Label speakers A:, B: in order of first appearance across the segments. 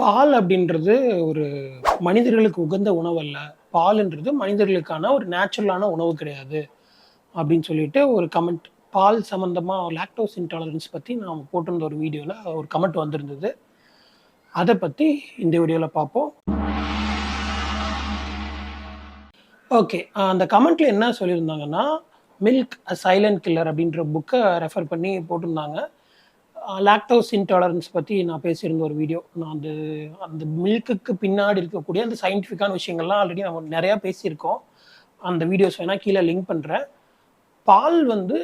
A: பால் அப்படின்றது ஒரு மனிதர்களுக்கு உகந்த உணவு அல்ல பால்ன்றது மனிதர்களுக்கான ஒரு நேச்சுரலான உணவு கிடையாது. அப்படின்னு சொல்லிட்டு ஒரு கமெண்ட் பால் சம்மந்தமாக லாக்டோஸ் இன்டாலரன்ஸ் பற்றி நான் போட்டிருந்த ஒரு வீடியோவில் ஒரு கமெண்ட் வந்திருந்தது. அதை பற்றி இந்த வீடியோவில் பார்ப்போம். ஓகே அந்த கமெண்ட்ல என்ன சொல்லியிருந்தாங்கன்னா மில்க் சைலண்ட் கில்லர் அப்படின்ற புக்கை ரெஃபர் பண்ணி போட்டிருந்தாங்க. லாக்டோஸ் இன்டாலரன்ஸ் பற்றி நான் பேசியிருந்த ஒரு வீடியோ நான் அந்த அந்த மில்க்குக்கு பின்னாடி இருக்கக்கூடிய அந்த சயின்டிஃபிக்கான விஷயங்கள்லாம் ஆல்ரெடி நம்ம நிறையா பேசியிருக்கோம். அந்த வீடியோஸ் வேணால் கீழே லிங்க் பண்ணுறேன் பால் வந்து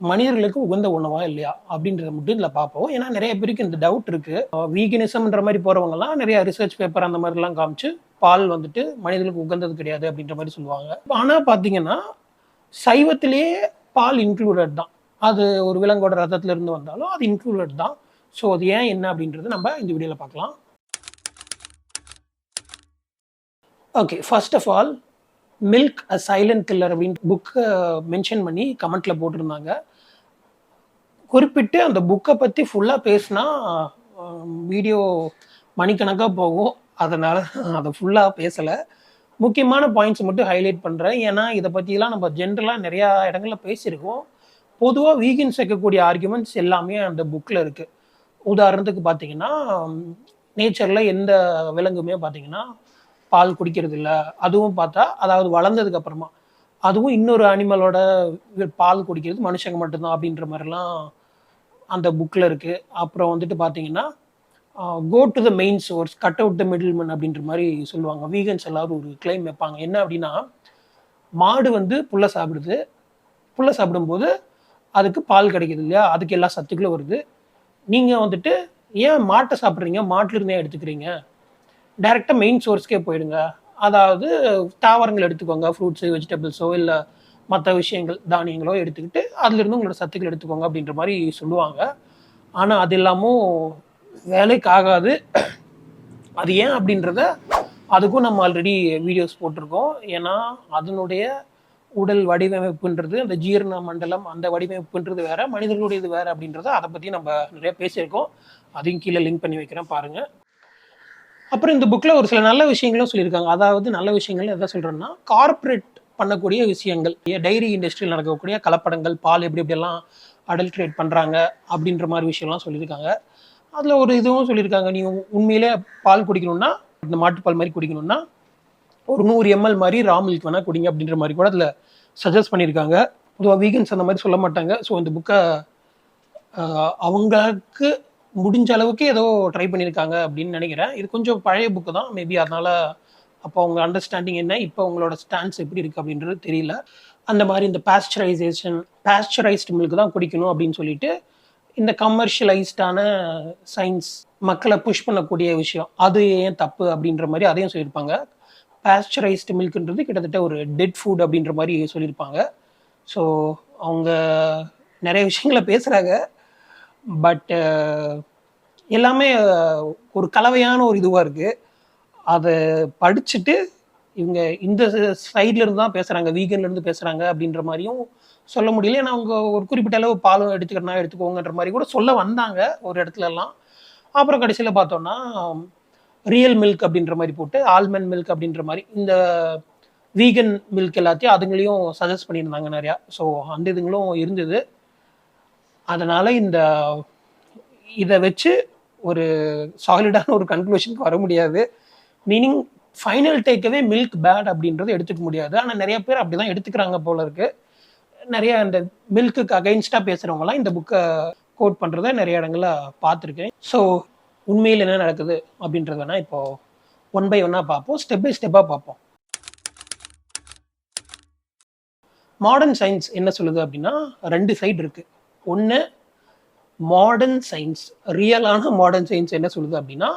A: மனிதர்களுக்கு உகந்த உணவா இல்லையா அப்படின்றத மட்டும் இதில் பார்ப்போம். ஏன்னா நிறைய பேருக்கு இந்த டவுட் இருக்குது வீகனிசம்ன்ற மாதிரி போகிறவங்கலாம் நிறைய ரிசர்ச் பேப்பர் அந்த மாதிரிலாம் காமிச்சு பால் வந்துட்டு மனிதர்களுக்கு உகந்தது கிடையாது அப்படின்ற மாதிரி சொல்லுவாங்க. ஆனால் பார்த்தீங்கன்னா சைவத்திலேயே பால் இன்க்ளூடட் தான். அது ஒரு விலங்கோட ரத்தத்துல இருந்து வந்தாலும் அது இன்க்ளூடட் தான். ஸோ அது ஏன் என்ன அப்படின்றது நம்ம இந்த வீடியோவில் பார்க்கலாம். Okay first of all milk a silent killer அப்படின்னு புக்கை மென்ஷன் பண்ணி கமெண்ட்ல போட்டிருந்தாங்க. குறிப்பிட்டு அந்த புக்கை பற்றி ஃபுல்லாக பேசினா வீடியோ மணிக்கணக்காக போகும். அதனால் அதை ஃபுல்லாக பேசலை. முக்கியமான பாயிண்ட்ஸ் மட்டும் ஹைலைட் பண்ணுறேன் ஏன்னா இதை பற்றிலாம் நம்ம ஜென்ரலாக நிறையா இடங்களில் பேசியிருக்கோம். பொதுவாக வீகன்ஸ் வைக்கக்கூடிய ஆர்குமெண்ட்ஸ் எல்லாமே அந்த புக்கில் இருக்குது உதாரணத்துக்கு பார்த்தீங்கன்னா நேச்சரில் எந்த விலங்குமே பார்த்தீங்கன்னா பால் குடிக்கிறது இல்லை. அதுவும் பார்த்தா அதாவது வளர்ந்ததுக்கு அப்புறமா. அதுவும் இன்னொரு அனிமலோட பால் குடிக்கிறது மனுஷங்க மட்டும்தான் அப்படின்ற மாதிரிலாம் அந்த புக்கில் இருக்குது அப்புறம் வந்துட்டு பார்த்தீங்கன்னா go to the main source cut out the middlemen அப்படின்ற மாதிரி சொல்லுவாங்க. வீகன்ஸ் எல்லாரும் ஒரு கிளைம் வைப்பாங்க. என்ன அப்படின்னா மாடு வந்து புல்லை சாப்பிடுது. புல்லை சாப்பிடும்போது அதுக்கு பால் கிடைக்குது இல்லையா? அதுக்கு எல்லா சத்துக்களும் வருது. நீங்கள் வந்துட்டு ஏன் மாட்டை சாப்பிட்றீங்க? மாட்டிலிருந்தே எடுத்துக்கிறீங்க? டைரெக்டாக மெயின் சோர்ஸ்க்கே போயிடுங்க. அதாவது தாவரங்கள் எடுத்துக்கோங்க. ஃப்ரூட்ஸு வெஜிடபிள்ஸோ இல்லை மற்ற விஷயங்கள் தானியங்களோ எடுத்துக்கிட்டு அதுலேருந்து உங்களோட சத்துக்கள் எடுத்துக்கோங்க அப்படின்ற மாதிரி சொல்லுவாங்க. ஆனால் அது இல்லாமல் வேலைக்கு ஆகாது. அது ஏன் அப்படின்றத அதுக்கும் நம்ம ஆல்ரெடி வீடியோஸ் போட்டிருக்கோம். ஏன்னா அதனுடைய உடல் வடிவமைப்புன்றது அந்த ஜீரண மண்டலம் அந்த வடிவமைப்புன்றது வேற மனிதர்களுடையது வேற அப்படின்றத அதை பற்றி நம்ம நிறைய பேசியிருக்கோம். அதையும் கீழே லிங்க் பண்ணி வைக்கிறேன் பாருங்கள் அப்புறம் இந்த புக்கில் ஒரு சில நல்ல விஷயங்களும் சொல்லியிருக்காங்க. அதாவது நல்ல விஷயங்கள் எதை சொல்கிறேன்னா கார்ப்பரேட் பண்ணக்கூடிய விஷயங்கள். டைரி இண்டஸ்ட்ரியில் நடக்கக்கூடிய கலப்படங்கள் பால் எப்படி எப்படியெல்லாம் அடல்ட்ரேட் பண்ணுறாங்க அப்படின்ற மாதிரி விஷயம்லாம் சொல்லியிருக்காங்க. அதில் ஒரு இதுவும் சொல்லியிருக்காங்க. நீங்கள் உண்மையிலே பால் குடிக்கணும்னா இந்த மாட்டுப்பால் மாதிரி குடிக்கணும்னா ஒரு நூறு எம்எல் மாதிரி ரா மில்க் வேணால் குடிங்க அப்படின்ற மாதிரி கூட அதில் சஜஸ்ட் பண்ணியிருக்காங்க. பொதுவாக வீகன்ஸ் அந்த மாதிரி சொல்ல மாட்டாங்க. ஸோ இந்த புக்கை அவங்களுக்கு முடிஞ்ச அளவுக்கு ஏதோ ட்ரை பண்ணியிருக்காங்க அப்படின்னு நினைக்கிறேன். இது கொஞ்சம் பழைய புக்கு தான். மேபி அதனால் அப்போ அவங்க அண்டர்ஸ்டாண்டிங் என்ன இப்போ அவங்களோட ஸ்டாண்ட்ஸ் எப்படி இருக்குது அப்படின்றது தெரியல. அந்த மாதிரி இந்த பாஸ்டரைசேஷன் பாஸ்டரைஸ்டு மில்க் தான் குடிக்கணும் அப்படின்னு சொல்லிட்டு இந்த கமர்ஷியலைஸ்டான சயின்ஸ் மக்களை புஷ் பண்ணக்கூடிய விஷயம். அது ஏன் தப்பு அப்படின்ற மாதிரி அதையும் சொல்லியிருப்பாங்க. பாஸ்டரைஸ்டு மில்க்ன்றது கிட்டத்தட்ட ஒரு டெட் ஃபுட் அப்படின்ற மாதிரி சொல்லியிருப்பாங்க. ஸோ அவங்க நிறைய விஷயங்களை பேசுகிறாங்க பட் எல்லாமே ஒரு கலவையான ஒரு இதுவாக இருக்குது அதை படிச்சுட்டு இவங்க இந்த சைட்லேருந்து தான் பேசுகிறாங்க வீகன்லேருந்து பேசுகிறாங்க அப்படின்ற மாதிரியும் சொல்ல முடியல. ஏன்னா அவங்க ஒரு குறிப்பிட்ட அளவு பால் எடுத்துக்கிறனா எடுத்துக்கோங்கன்ற மாதிரி கூட சொல்ல வந்தாங்க ஒரு இடத்துலலாம். அப்புறம் கடைசியில் பார்த்தோன்னா ரியல் மில்க் அப்படின்ற மாதிரி போட்டு ஆல்மண்ட் மில்க் அப்படின்ற மாதிரி இந்த வீகன் மில்க் எல்லாத்தையும் அதுங்களையும் சஜஸ்ட் பண்ணியிருந்தாங்க நிறையா. ஸோ அந்த இதுங்களும் இருந்தது. அதனால் இந்த இதை வச்சு ஒரு சாலிடான ஒரு கன்க்ளூஷனுக்கு வர முடியாது. Meaning final takeaway milk bad அப்படின்றது எடுத்துக்க முடியாது. ஆனால் நிறைய பேர் அப்படி தான் எடுத்துக்கிறாங்க போல இருக்கு. நிறைய இந்த மில்க்குக்கு அகைன்ஸ்டாக பேசுகிறவங்களாம் இந்த புக்கை கோட் பண்ணுறத நிறைய இடங்களில் பார்த்துருக்கேன். ஸோ உண்மையில் என்ன நடக்குது அப்படின்றத வேணால் இப்போ ஒன் பை ஒன்னாக பார்ப்போம். ஸ்டெப் பை ஸ்டெப்பாக பார்ப்போம். மாடர்ன் சயின்ஸ் என்ன சொல்லுது அப்படின்னா ரெண்டு சைடு இருக்குது ஒன்று மாடர்ன் சயின்ஸ் ரியலான மாடர்ன் சயின்ஸ் என்ன சொல்லுது அப்படின்னா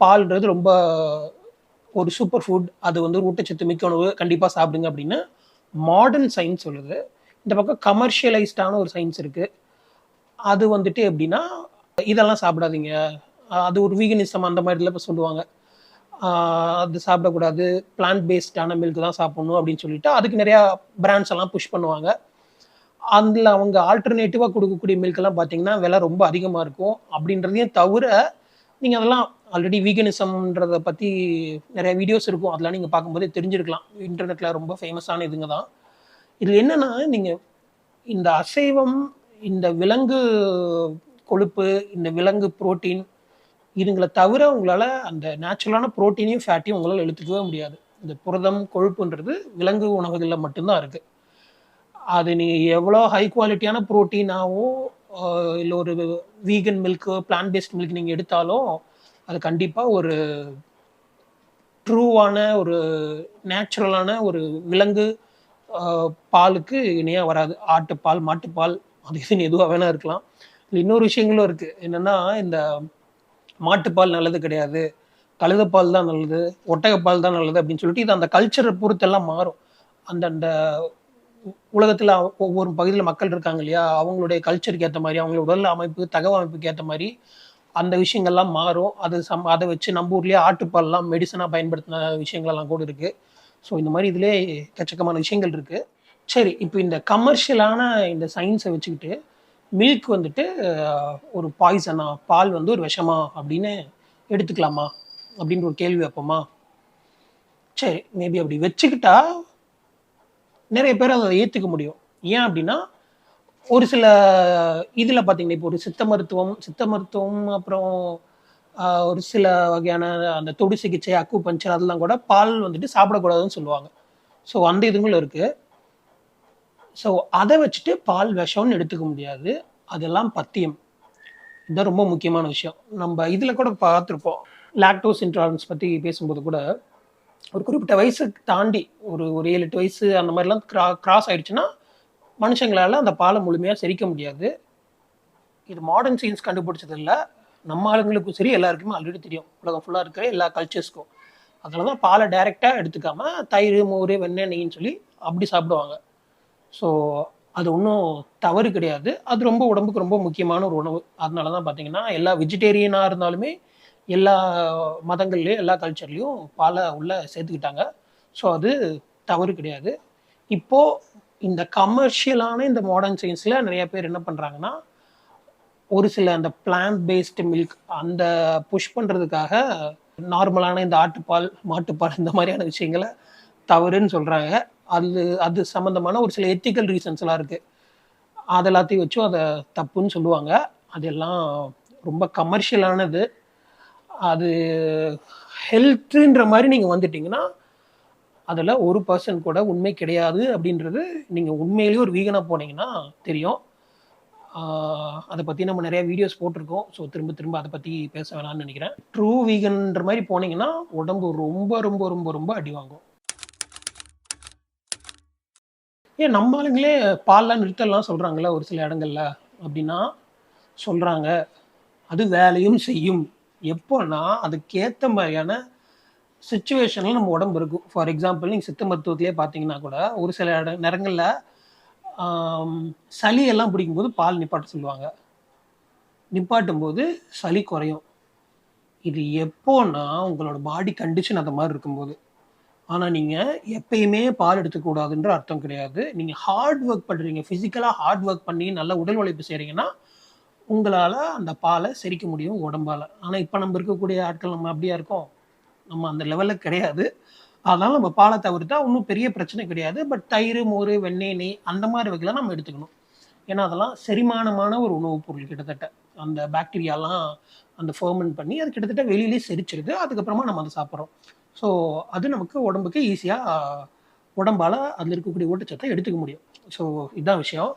A: பால்ன்றது ரொம்ப ஒரு சூப்பர் ஃபுட் அது வந்து ஊட்டச்சத்து மிக்க உணவு. கண்டிப்பாக சாப்பிடுங்க அப்படின்னு மாடர்ன் சயின்ஸ் சொல்லுது. இந்த பக்கம் கமர்ஷியலைஸ்டான ஒரு சயின்ஸ் இருக்குது அது வந்துட்டு எப்படின்னா இதெல்லாம் சாப்பிடாதீங்க. அது ஒரு வீகனிசம் அந்த மாதிரிலாம் இப்போ சொல்லுவாங்க. அது சாப்பிடக்கூடாது. பிளான்ட் பேஸ்டான மில்க் தான் சாப்பிடணும் அப்படின்னு சொல்லிட்டு அதுக்கு நிறையா பிராண்ட்ஸ் எல்லாம் புஷ் பண்ணுவாங்க. அதில் அவங்க ஆல்டர்னேட்டிவாக கொடுக்கக்கூடிய மில்க் எல்லாம் பார்த்தீங்கன்னா விலை ரொம்ப அதிகமாக இருக்கும். அப்படின்றதையும் தவிர நீங்கள் அதெல்லாம் ஆல்ரெடி வீகனிசம்ன்றதை பற்றி நிறைய வீடியோஸ் இருக்கும். அதெல்லாம் நீங்கள் பார்க்கும்போதே தெரிஞ்சிருக்கலாம். இன்டர்நெட்டில் ரொம்ப ஃபேமஸான இதுங்க தான். இதில் என்னென்னா நீங்கள் இந்த அசைவம் இந்த விலங்கு கொழுப்பு இந்த விலங்கு புரோட்டீன் இதுங்களை தவிர உங்களால் அந்த நேச்சுரலான ப்ரோட்டீனையும் ஃபேட்டையும் உங்களால் எடுத்துக்கவே முடியாது. இந்த புரதம் கொழுப்புன்றது விலங்கு உணவுகளில் மட்டும்தான் இருக்குது அது நீங்கள் எவ்வளோ ஹை குவாலிட்டியான ப்ரோட்டீனாவோ இல்லை ஒரு vegan milk plant based milk நீங்கள் எடுத்தாலும் அது கண்டிப்பாக ஒரு ட்ரூவான ஒரு நேச்சுரலான ஒரு விலங்கு பாலுக்கு இணையாக வராது. ஆட்டுப்பால் மாட்டுப்பால் அது இதுன்னு எதுவாக வேணால் இருக்கலாம். இன்னொரு விஷயங்களும் இருக்குது என்னென்னா இந்த மாட்டுப்பால் நல்லது கிடையாது கழுதப்பால் தான் நல்லது ஒட்டகப்பால் தான் நல்லது அப்படின்னு சொல்லிட்டு இது அந்த கல்ச்சரை பொறுத்தெல்லாம் மாறும். அந்தந்த உலகத்தில் ஒவ்வொரு பகுதியில் மக்கள் இருக்காங்க இல்லையா அவங்களுடைய கல்ச்சருக்கு ஏற்ற மாதிரி அவங்களுடைய உடல் அமைப்பு தகவ அமைப்புக்கு ஏற்ற மாதிரி அந்த விஷயங்கள்லாம் மாறும். அது சம் அதை வச்சு நம்ம ஊர்லேயே ஆட்டுப்பால்லாம் மெடிசனாக பயன்படுத்தின விஷயங்கள்லாம் கூட இருக்குது ஸோ இந்த மாதிரி இதிலே எக்கச்சக்கமான விஷயங்கள் இருக்குது சரி இப்போ இந்த கமர்ஷியலான இந்த சயின்ஸை வச்சுக்கிட்டு மில்க் வந்துட்டு ஒரு பாய்சனா பால் வந்து ஒரு விஷமா அப்படின்னு எடுத்துக்கலாமா? அப்படின்ற ஒரு கேள்வி வைப்போமா? சரி மேபி அப்படி வச்சுக்கிட்டா நிறைய பேர் அதை ஏற்றுக்க முடியும். ஏன் அப்படின்னா ஒரு சில இதில் பார்த்தீங்கன்னா இப்போ ஒரு சித்த மருத்துவம் சித்த மருத்துவம் அப்புறம் ஒரு சில வகையான அந்த தொடு சிகிச்சை அக்கு பஞ்சர் அதெல்லாம் கூட பால் வந்துட்டு சாப்பிடக்கூடாதுன்னு சொல்லுவாங்க. ஸோ அந்த இதுங்களும் இருக்குது ஸோ அதை வச்சுட்டு பால் விஷம்னு எடுத்துக்க முடியாது. அதெல்லாம் பத்தியம். இதுதான் ரொம்ப முக்கியமான விஷயம். நம்ம இதில் கூட பார்த்துருப்போம். லாக்டோஸ் இன்டாலரன்ஸ் பற்றி பேசும்போது கூட ஒரு குறிப்பிட்ட வயசுக்கு தாண்டி ஒரு ஒரு ஏழு எட்டு வயசு அந்த மாதிரிலாம் கிரா கிராஸ் ஆயிடுச்சுன்னா மனுஷங்களால அந்த பாலை முழுமையாக செரிக்க முடியாது. இது மாடர்ன் சயின்ஸ் கண்டுபிடிச்சது இல்லை நம்ம ஆளுங்களுக்கும் சரி எல்லாருக்குமே ஆல்ரெடி தெரியும். உலகம் ஃபுல்லாக இருக்கிற எல்லா கல்ச்சர்ஸ்க்கும் அதனால தான் பாலை டைரெக்டாக எடுத்துக்காமல் தயிர் மோர் வெண்ணெய் நெய்ன்னு சொல்லி அப்படி சாப்பிடுவாங்க. ஸோ அது ஒன்றும் தவறு கிடையாது. அது ரொம்ப உடம்புக்கு ரொம்ப முக்கியமான ஒரு உணவு. அதனால தான் பார்த்தீங்கன்னா எல்லா வெஜிடேரியனாக இருந்தாலுமே எல்லா மதங்கள்லேயும் எல்லா கல்ச்சர்லேயும் பாலை உள்ள சேர்த்துக்கிட்டாங்க. ஸோ அது தவறு கிடையாது. இப்போது இந்த கமர்ஷியலான இந்த மாடர்ன் சயின்ஸில் நிறைய பேர் என்ன பண்ணுறாங்கன்னா ஒரு சில அந்த பிளான்ட் பேஸ்டு மில்க் அந்த புஷ் பண்ணுறதுக்காக நார்மலான இந்த ஆட்டுப்பால் மாட்டுப்பால் இந்த மாதிரியான விஷயங்களை தவறுன்னு சொல்கிறாங்க அது அது சம்மந்தமான ஒரு சில எத்திக்கல் ரீசன்ஸ்லாம் இருக்குது அது எல்லாத்தையும் வச்சும் அதை தப்புன்னு சொல்லுவாங்க. அதெல்லாம் ரொம்ப கமர்ஷியலானது அது ஹெல்த்துன்ற மாதிரி நீங்கள் வந்துட்டீங்கன்னா அதில் ஒரு பர்சன் கூட உண்மை கிடையாது அப்படின்றது நீங்கள் உண்மையிலேயே ஒரு வீகனாக போனீங்கன்னா தெரியும். அதை பற்றி நம்ம நிறைய வீடியோஸ் போட்டிருக்கோம். ஸோ திரும்ப திரும்ப அதை பற்றி பேச வேணாம்னு நினைக்கிறேன். ட்ரூ வீகன்ற மாதிரி போனீங்கன்னா உடம்பு ரொம்ப ரொம்ப ரொம்ப ரொம்ப அடி வாங்கும். ஏன் நம்ம ஆளுங்களே பால்லாம் நிறுத்தலாம் சொல்கிறாங்களே ஒரு சில இடங்கள்ல. அப்படின்னா சொல்கிறாங்க அது வேலையும் செய்யும். எப்போன்னா அதுக்கேற்ற மாதிரியான சுச்சுவேஷனில் நம்ம உடம்பு இருக்கும். ஃபார் எக்ஸாம்பிள் நீங்கள் சித்த மருத்துவத்திலே பார்த்தீங்கன்னா கூட ஒரு சில இட நேரங்களில் சளியெல்லாம் பிடிக்கும்போது பால் நிப்பாட்ட சொல்லுவாங்க. நிப்பாட்டும் போது சளி குறையும். இது எப்போன்னா உங்களோட பாடி கண்டிஷன் அந்த மாதிரி இருக்கும்போது. ஆனால் நீங்கள் எப்பயுமே பால் எடுத்துக்கூடாதுன்ற அர்த்தம் கிடையாது. நீங்கள் ஹார்ட் ஒர்க் பண்ணுறீங்க ஃபிசிக்கலாக ஹார்ட் ஒர்க் பண்ணி நல்ல உடல் உழைப்பு செய்கிறீங்கன்னா உங்களால் அந்த பாலை செரிக்க முடியும் உடம்பால். ஆனால் இப்போ நம்ம இருக்கக்கூடிய ஆட்கள் நம்ம அப்படியா இருக்கோம்? நம்ம அந்த லெவலில் கிடையாது. அதனால நம்ம பாலை தவிர்த்தா ஒன்றும் பெரிய பிரச்சனை கிடையாது. பட் தயிர் மோர் வெண்ணெய் நெய் அந்த மாதிரி வகைலாம் நம்ம எடுத்துக்கணும். ஏன்னா அதெல்லாம் செரிமானமான ஒரு உணவுப் பொருள் கிட்டத்தட்ட. அந்த பாக்டீரியாலாம் அந்த ஃபர்மெண்ட் பண்ணி அது கிட்டத்தட்ட வெளியிலே செரிச்சிருது. அதுக்கப்புறமா நம்ம அதை சாப்பிட்றோம். ஸோ அது நமக்கு உடம்புக்கு ஈஸியாக உடம்பால் அதில் இருக்கக்கூடிய ஊட்டச்சத்தை எடுத்துக்க முடியும். ஸோ இதுதான் விஷயம்.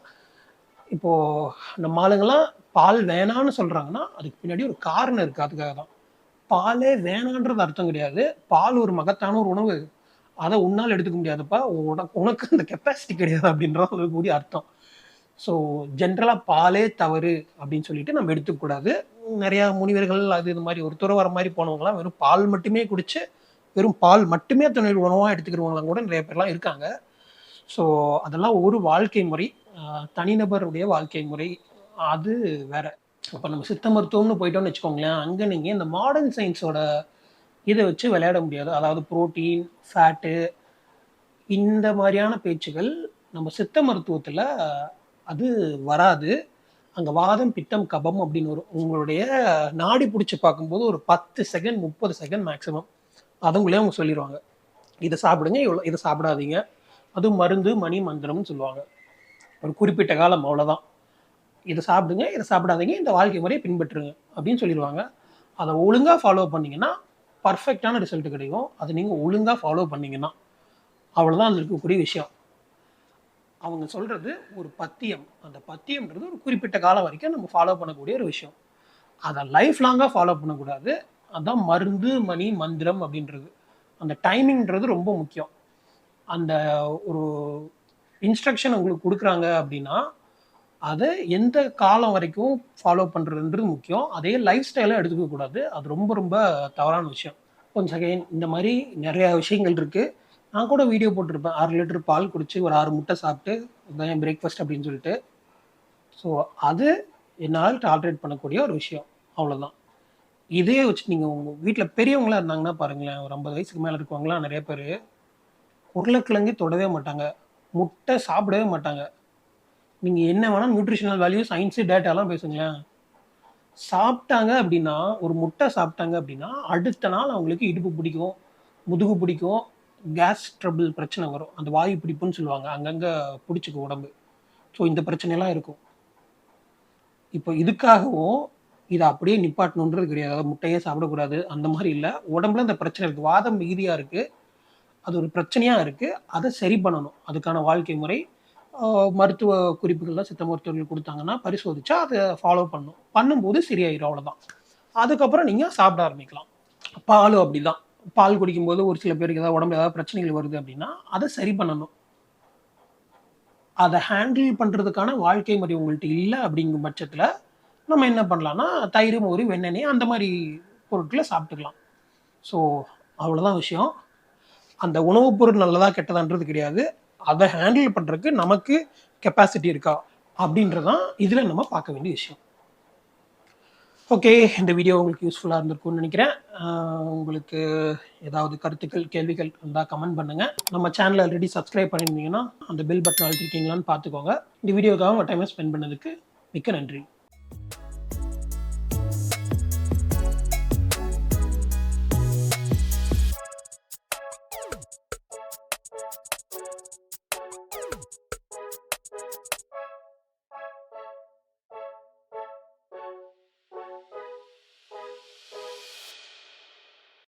A: இப்போது நம்ம ஆளுங்கெல்லாம் பால் வேணான்னு சொல்கிறாங்கன்னா அதுக்கு பின்னாடி ஒரு காரணம் இருக்குது அதுக்காக தான். பாலே வேணான்றது அர்த்தம் கிடையாது. பால் ஒரு மகத்தான ஒரு உணவு. அதை உன்னால் எடுத்துக்க முடியாதுப்பா. உனக்கு உனக்கு அந்த கெப்பாசிட்டி கிடையாது அப்படின்றது கூடிய அர்த்தம். ஸோ ஜென்ரலாக பாலே தவறு அப்படின்னு சொல்லிட்டு நம்ம எடுத்துக்கூடாது நிறையா முனிவர்கள் அது இது மாதிரி ஒரு துறவர மாதிரி போனவங்களாம் வெறும் பால் மட்டுமே குடிச்சு வெறும் பால் மட்டுமே தன்னுடைய உணவாக எடுத்துக்கிறவங்களாம் கூட நிறைய பேர்லாம் இருக்காங்க. ஸோ அதெல்லாம் ஒரு வாழ்க்கை முறை தனிநபருடைய வாழ்க்கை முறை. அது வேற. இப்போ நம்ம சித்த மருத்துவம்னு போயிட்டோம்னு வச்சுக்கோங்களேன் அங்கே நீங்கள் இந்த மாடர்ன் சயின்ஸோட இதை வச்சு விளையாட முடியாது. அதாவது புரோட்டீன் ஃபேட்டு இந்த மாதிரியான பேச்சுகள் நம்ம சித்த மருத்துவத்தில் அது வராது. அங்கே வாதம் பித்தம் கபம் அப்படின்னு வரும் உங்களுடைய நாடி பிடிச்சி பார்க்கும்போது ஒரு பத்து செகண்ட் முப்பது செகண்ட் மேக்ஸிமம் அதுங்களே அவங்க சொல்லிடுவாங்க இதை சாப்பிடுங்க இவ்வளோ இதை சாப்பிடாதீங்க. அது மருந்து மணி மந்திரம்னு சொல்லுவாங்க. ஒரு குறிப்பிட்ட காலம் அவ்வளோதான் இதை சாப்பிடுங்க இதை சாப்பிடாதீங்க இந்த வாழ்க்கை முறையை பின்பற்றுங்க அப்படின்னு சொல்லிடுவாங்க அதை ஒழுங்காக ஃபாலோ பண்ணீங்கன்னா பர்ஃபெக்டான ரிசல்ட் கிடைக்கும். அதை நீங்கள் ஒழுங்காக ஃபாலோ பண்ணிங்கன்னா அவ்வளோதான் அதில் இருக்கக்கூடிய விஷயம். அவங்க சொல்கிறது ஒரு பத்தியம். அந்த பத்தியம்ன்றது ஒரு குறிப்பிட்ட காலம் வரைக்கும் நம்ம ஃபாலோ பண்ணக்கூடிய ஒரு விஷயம். அதை லைஃப் லாங்காக ஃபாலோ பண்ணக்கூடாது. அதான் மருந்து மணி மந்திரம் அப்படின்றது. அந்த டைமிங்ன்றது ரொம்ப முக்கியம். அந்த ஒரு இன்ஸ்ட்ரக்ஷன் உங்களுக்கு கொடுக்குறாங்க அப்படின்னா அதை எந்த காலம் வரைக்கும் ஃபாலோ பண்ணுறதுன்றது முக்கியம். அதே லைஃப் ஸ்டைலாக எடுத்துக்க கூடாது. அது ரொம்ப ரொம்ப தவறான விஷயம். கொஞ்சம் செகண்ட் இந்த மாதிரி நிறைய விஷயங்கள் இருக்குது நான் கூட வீடியோ போட்டிருப்பேன். ஆறு லிட்டர் பால் குடிச்சு ஒரு ஆறு முட்டை சாப்பிட்டு இதான் என் பிரேக்ஃபாஸ்ட் அப்படின்னு சொல்லிட்டு. ஸோ அது என்னால் டாலரேட் பண்ணக்கூடிய ஒரு விஷயம். அவ்வளோதான் இதே வச்சு நீங்கள் உங்கள் வீட்டில் பெரியவங்களாக இருந்தாங்கன்னா பாருங்களேன் ஒரு ஐம்பது வயசுக்கு மேலே இருக்கவங்களாம் நிறைய பேர் உருளைக்கிழங்கு தொடவே மாட்டாங்க. முட்டை சாப்பிடவே மாட்டாங்க. நீங்கள் என்ன வேணால் நியூட்ரிஷனல் வேல்யூ சயின்ஸு டேட்டாலாம் பேசுங்களேன். சாப்பிட்டாங்க அப்படின்னா ஒரு முட்டை சாப்பிட்டாங்க அப்படின்னா அடுத்த நாள் அவங்களுக்கு இடுப்பு பிடிக்கும் முதுகு பிடிக்கும் கேஸ் ட்ரபிள் பிரச்சனை வரும். அந்த வாயு பிடிப்புன்னு சொல்லுவாங்க. அங்கங்கே பிடிச்சிக்கும் உடம்பு. ஸோ இந்த பிரச்சனையெல்லாம் இருக்கும். இப்போ இதுக்காகவும் இதை அப்படியே நிப்பாட்டணுன்றது கிடையாது. அதாவது முட்டையே சாப்பிடக்கூடாது. அந்த மாதிரி இல்லை. உடம்புல இந்த பிரச்சனை இருக்குது வாதம் மிகுதியாக இருக்குது அது ஒரு பிரச்சனையாக இருக்குது அதை சரி பண்ணணும். அதுக்கான வாழ்க்கை முறை மருத்துவ குறிப்புகள்லாம் சித்த மருத்துவர்கள் கொடுத்தாங்கன்னா பரிசோதிச்சா அதை ஃபாலோ பண்ணணும். பண்ணும்போது சரியாயிரும். அவ்வளோதான் அதுக்கப்புறம் நீங்கள் சாப்பிட ஆரம்பிக்கலாம். பாலும் அப்படிதான். பால் குடிக்கும்போது ஒரு சில பேருக்கு ஏதாவது உடம்புல ஏதாவது பிரச்சனைகள் வருது அப்படின்னா அதை சரி பண்ணணும். அதை ஹேண்டில் பண்ணுறதுக்கான வாழ்க்கை முறை உங்கள்கிட்ட இல்லை அப்படிங்கும் பட்சத்தில் நம்ம என்ன பண்ணலாம்னா தயிர் மோரி வெண்ணெய் அந்த மாதிரி பொருட்களை சாப்பிட்டுக்கலாம். ஸோ அவ்வளோதான் விஷயம். அந்த உணவுப் பொருள் நல்லதா கெட்டதான்றது கிடையாது. அதை ஹேண்டில் பண்ணுறதுக்கு நமக்கு கெப்பாசிட்டி இருக்கா? அப்படின்றதான் இதில் நம்ம பார்க்க வேண்டிய விஷயம். ஓகே இந்த வீடியோ உங்களுக்கு யூஸ்ஃபுல்லாக இருந்திருக்கும்னு நினைக்கிறேன். உங்களுக்கு ஏதாவது கருத்துக்கள் கேள்விகள் இருந்தால் கமெண்ட் பண்ணுங்கள் நம்ம சேனல் ஆல்ரெடி சப்ஸ்கிரைப் பண்ணியிருந்தீங்கன்னா அந்த பெல் பட்டன் அழுத்திருக்கீங்களான்னு பார்த்துக்கோங்க. இந்த வீடியோக்காக உங்கள் டைமை ஸ்பெண்ட் பண்ணதுக்கு மிக்க நன்றி.